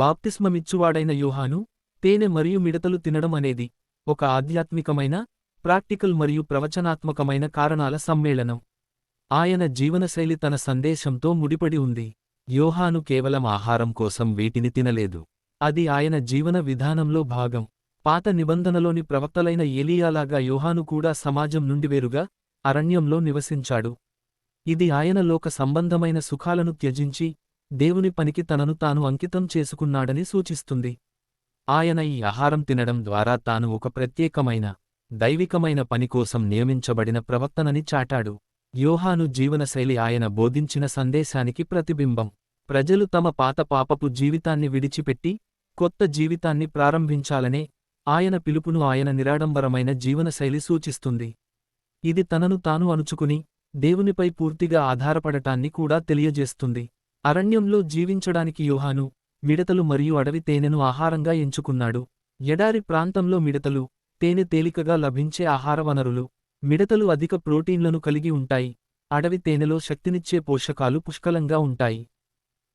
బాప్తిస్మమిచ్చువాడైన యోహాను తేనె మరియు మిడతలు తినడం అనేది ఒక ఆధ్యాత్మికమైన ప్రాక్టికల్ మరియు ప్రవచనాత్మకమైన కారణాల సమ్మేళనం. ఆయన జీవనశైలి తన సందేశంతో ముడిపడి ఉంది. యోహాను కేవలం ఆహారం కోసం వీటిని తినలేదు. అది ఆయన జీవన విధానంలో భాగం. పాత నిబంధనలోని ప్రవక్తలైన ఏలియాలాగా యోహాను కూడా సమాజం నుండి వేరుగా అరణ్యంలో నివసించాడు. ఇది ఆయన లోక సంబంధమైన సుఖాలను త్యజించి దేవుని పనికి తనను తాను అంకితం చేసుకున్నాడని సూచిస్తుంది. ఆయన ఈ ఆహారం తినడం ద్వారా తాను ఒక ప్రత్యేకమైన దైవికమైన పని కోసం నియమించబడిన ప్రవక్తనని చాటాడు. యోహాను జీవనశైలి ఆయన బోధించిన సందేశానికి ప్రతిబింబం. ప్రజలు తమ పాత పాపపు జీవితాన్ని విడిచిపెట్టి కొత్త జీవితాన్ని ప్రారంభించాలనే ఆయన పిలుపును ఆయన నిరాడంబరమైన జీవనశైలి సూచిస్తుంది. ఇది తనను తాను అణుచుకుని దేవునిపై పూర్తిగా ఆధారపడటాన్ని కూడా తెలియజేస్తుంది. అరణ్యంలో జీవించడానికి యోహాను మిడతలు మరియు అడవి తేనెను ఆహారంగా ఎంచుకున్నాడు. ఎడారి ప్రాంతంలో మిడతలు తేనె తేలికగా లభించే ఆహార వనరులు మిడతలు అధిక ప్రోటీన్లను కలిగి ఉంటాయి. అడవి తేనెలో శక్తినిచ్చే పోషకాలు పుష్కలంగా ఉంటాయి.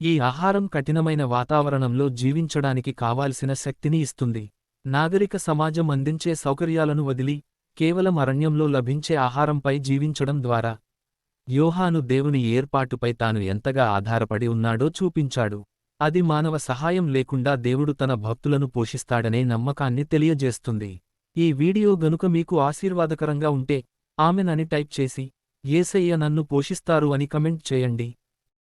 ఈ ఆహారం కఠినమైన వాతావరణంలో జీవించడానికి కావాల్సిన శక్తిని ఇస్తుంది. నాగరిక సమాజం అందించే సౌకర్యాలను వదిలి కేవలం అరణ్యంలో లభించే ఆహారంపై జీవించడం ద్వారా యోహాను దేవుని ఏర్పాటుపై తాను ఎంతగా ఆధారపడి ఉన్నాడో చూపించాడు. అది మానవ సహాయం లేకుండా దేవుడు తన భక్తులను పోషిస్తాడనే నమ్మకాన్ని తెలియజేస్తుంది. ఈ వీడియో గనుక మీకు ఆశీర్వాదకరంగా ఉంటే ఆమెనని టైప్ చేసి ఏసయ్య నన్ను పోషిస్తారు అని కమెంట్ చేయండి.